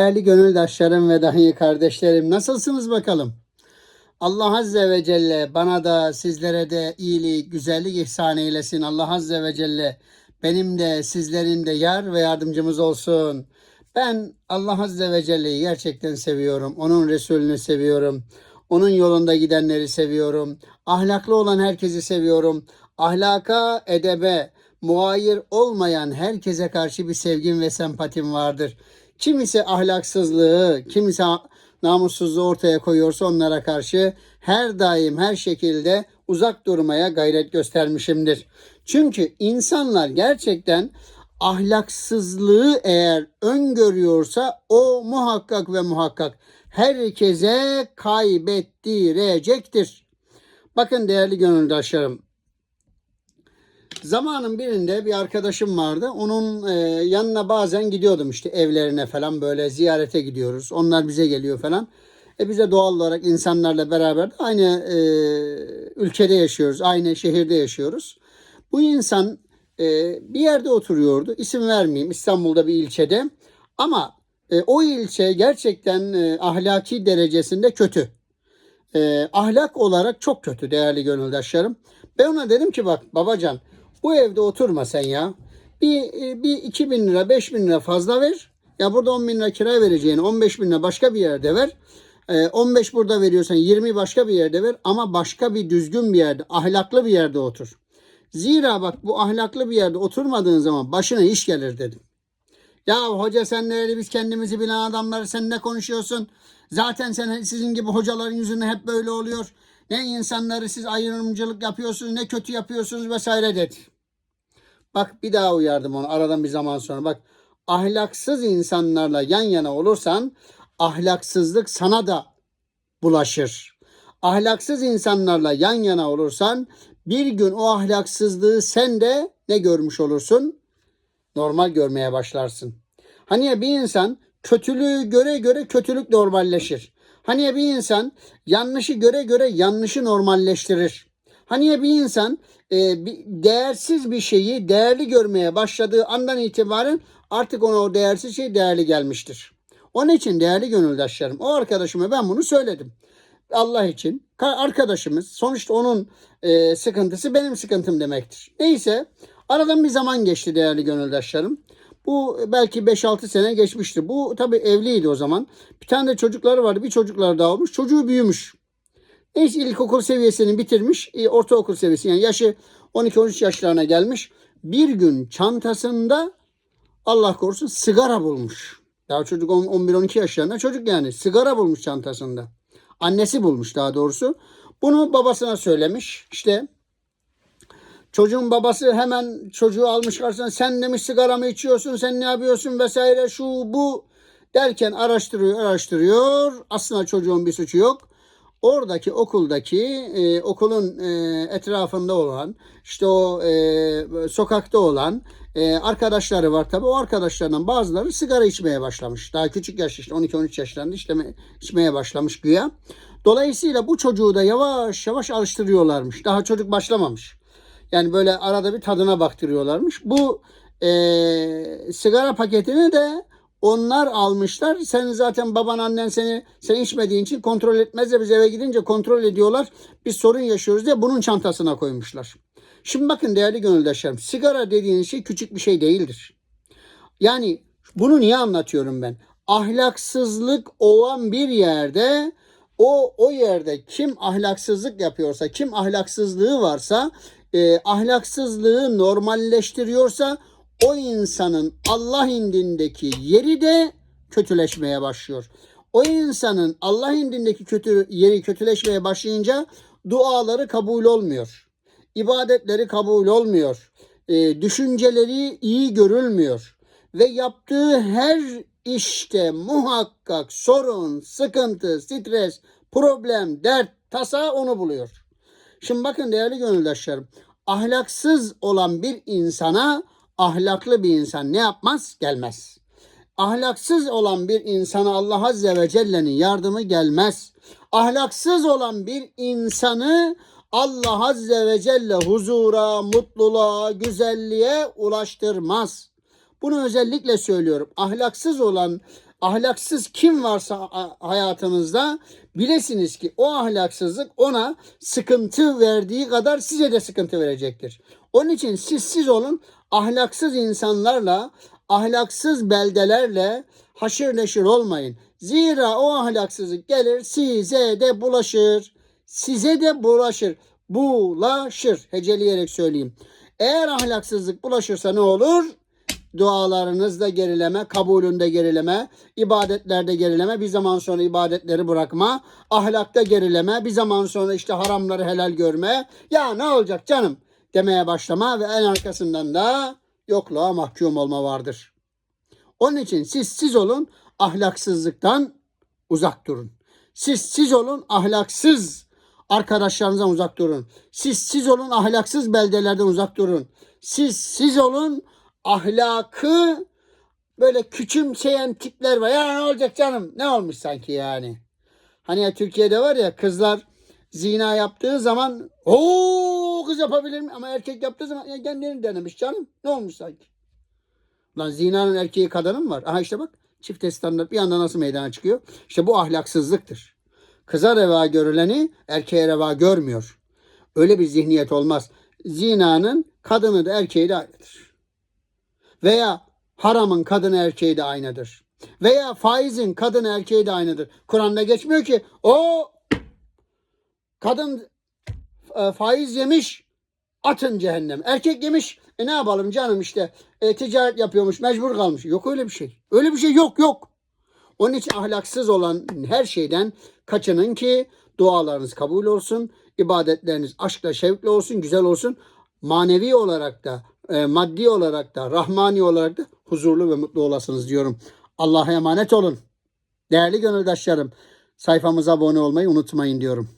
Değerli gönüldaşlarım ve dahi kardeşlerim nasılsınız bakalım? Allah Azze ve Celle bana da sizlere de iyilik, güzellik ihsan eylesin. Allah Azze ve Celle benim de sizlerin de yar ve yardımcımız olsun. Ben Allah Azze ve Celle'yi gerçekten seviyorum. Onun Resulünü seviyorum. Onun yolunda gidenleri seviyorum. Ahlaklı olan herkesi seviyorum. Ahlaka, edebe, muayir olmayan herkese karşı bir sevgim ve sempatim vardır. Kimisi ahlaksızlığı, kimisi namussuzluğu ortaya koyuyorsa onlara karşı her daim her şekilde uzak durmaya gayret göstermişimdir. Çünkü insanlar gerçekten ahlaksızlığı eğer öngörüyorsa o muhakkak ve muhakkak herkese kaybettirecektir. Bakın değerli gönüldaşlarım, Zamanın birinde bir arkadaşım vardı. Onun e, yanına bazen gidiyordum işte evlerine falan böyle ziyarete gidiyoruz. Onlar bize geliyor falan. E biz de doğal olarak insanlarla beraber de aynı e, ülkede yaşıyoruz. Aynı şehirde yaşıyoruz. Bu insan e, bir yerde oturuyordu. İsim vermeyeyim. İstanbul'da bir ilçede. Ama e, o ilçe gerçekten e, ahlaki derecesinde kötü. E, ahlak olarak çok kötü değerli gönüldaşlarım. Ben ona dedim ki bak babacan bu evde oturma sen ya. Bir, e, bir 2 bin lira 5 bin lira fazla ver. Ya burada 10 bin lira kira vereceğini 15 bin lira başka bir yerde ver. E, 15 burada veriyorsan 20 başka bir yerde ver. Ama başka bir düzgün bir yerde ahlaklı bir yerde otur. Zira bak bu ahlaklı bir yerde oturmadığın zaman başına iş gelir dedim. Ya hoca sen nereli biz kendimizi bilen adamlar sen ne konuşuyorsun? Zaten sen sizin gibi hocaların yüzünden hep böyle oluyor. Ne insanları siz ayrımcılık yapıyorsunuz ne kötü yapıyorsunuz vesaire dedi. Bak bir daha uyardım onu aradan bir zaman sonra. Bak ahlaksız insanlarla yan yana olursan ahlaksızlık sana da bulaşır. Ahlaksız insanlarla yan yana olursan bir gün o ahlaksızlığı sen de ne görmüş olursun? Normal görmeye başlarsın. Hani ya bir insan kötülüğü göre göre kötülük normalleşir. Hani bir insan yanlışı göre göre yanlışı normalleştirir. Hani bir insan e, bir, değersiz bir şeyi değerli görmeye başladığı andan itibaren artık ona o değersiz şey değerli gelmiştir. Onun için değerli gönüldaşlarım o arkadaşıma ben bunu söyledim. Allah için arkadaşımız sonuçta onun e, sıkıntısı benim sıkıntım demektir. Neyse aradan bir zaman geçti değerli gönüldaşlarım. Bu belki 5-6 sene geçmiştir. Bu tabi evliydi o zaman. Bir tane de çocukları vardı. Bir çocuklar daha olmuş. Çocuğu büyümüş. Neyse ilkokul seviyesini bitirmiş. E, ortaokul seviyesi yani yaşı 12-13 yaşlarına gelmiş. Bir gün çantasında Allah korusun sigara bulmuş. Daha çocuk 11-12 yaşlarında çocuk yani. Sigara bulmuş çantasında. Annesi bulmuş daha doğrusu. Bunu babasına söylemiş. İşte Çocuğun babası hemen çocuğu almış karşısına sen demiş sigara mı içiyorsun sen ne yapıyorsun vesaire şu bu derken araştırıyor araştırıyor. Aslında çocuğun bir suçu yok. Oradaki okuldaki e, okulun e, etrafında olan işte o e, sokakta olan e, arkadaşları var tabi o arkadaşlarından bazıları sigara içmeye başlamış. Daha küçük yaş işte 12-13 yaşlarında işleme, içmeye başlamış güya. Dolayısıyla bu çocuğu da yavaş yavaş alıştırıyorlarmış. Daha çocuk başlamamış. Yani böyle arada bir tadına baktırıyorlarmış. Bu e, sigara paketini de onlar almışlar. Sen zaten baban annen seni sen içmediğin için kontrol etmez de biz eve gidince kontrol ediyorlar. Biz sorun yaşıyoruz diye bunun çantasına koymuşlar. Şimdi bakın değerli gönüldaşlarım sigara dediğiniz şey küçük bir şey değildir. Yani bunu niye anlatıyorum ben? Ahlaksızlık olan bir yerde o o yerde kim ahlaksızlık yapıyorsa, kim ahlaksızlığı varsa e, ahlaksızlığı normalleştiriyorsa o insanın Allah indindeki yeri de kötüleşmeye başlıyor. O insanın Allah indindeki kötü yeri kötüleşmeye başlayınca duaları kabul olmuyor. İbadetleri kabul olmuyor. E, düşünceleri iyi görülmüyor. Ve yaptığı her işte muhakkak sorun, sıkıntı, stres, problem, dert, tasa onu buluyor. Şimdi bakın değerli gönüldaşlarım. Ahlaksız olan bir insana ahlaklı bir insan ne yapmaz? Gelmez. Ahlaksız olan bir insana Allah Azze ve Celle'nin yardımı gelmez. Ahlaksız olan bir insanı Allah Azze ve Celle huzura, mutluluğa, güzelliğe ulaştırmaz. Bunu özellikle söylüyorum. Ahlaksız olan ahlaksız kim varsa hayatınızda bilesiniz ki o ahlaksızlık ona sıkıntı verdiği kadar size de sıkıntı verecektir. Onun için siz siz olun ahlaksız insanlarla, ahlaksız beldelerle haşır neşir olmayın. Zira o ahlaksızlık gelir size de bulaşır. Size de bulaşır. Bulaşır. Heceleyerek söyleyeyim. Eğer ahlaksızlık bulaşırsa ne olur? Dualarınızda gerileme, kabulünde gerileme, ibadetlerde gerileme, bir zaman sonra ibadetleri bırakma, ahlakta gerileme, bir zaman sonra işte haramları helal görme. Ya ne olacak canım demeye başlama ve en arkasından da yokluğa mahkum olma vardır. Onun için siz siz olun, ahlaksızlıktan uzak durun. Siz siz olun, ahlaksız arkadaşlarınızdan uzak durun. Siz siz olun, ahlaksız beldelerden uzak durun. Siz siz olun, ahlakı böyle küçümseyen tipler var. Ya ne olacak canım? Ne olmuş sanki yani? Hani ya Türkiye'de var ya kızlar zina yaptığı zaman o kız yapabilir mi? Ama erkek yaptığı zaman ya kendini denemiş canım. Ne olmuş sanki? Lan zinanın erkeği kadını mı var? Aha işte bak çift standart bir anda nasıl meydana çıkıyor? İşte bu ahlaksızlıktır. Kıza reva görüleni erkeğe reva görmüyor. Öyle bir zihniyet olmaz. Zinanın kadını da erkeği de aynıdır. Veya haramın kadını erkeği de aynıdır. Veya faizin kadını erkeği de aynıdır. Kur'an'da geçmiyor ki o kadın e, faiz yemiş atın cehennem. Erkek yemiş e ne yapalım canım işte e, ticaret yapıyormuş mecbur kalmış. Yok öyle bir şey. Öyle bir şey yok yok. Onun için ahlaksız olan her şeyden kaçının ki dualarınız kabul olsun, ibadetleriniz aşkla şevkle olsun, güzel olsun. Manevi olarak da, e, maddi olarak da, rahmani olarak da huzurlu ve mutlu olasınız diyorum. Allah'a emanet olun. Değerli gönüldaşlarım, sayfamıza abone olmayı unutmayın diyorum.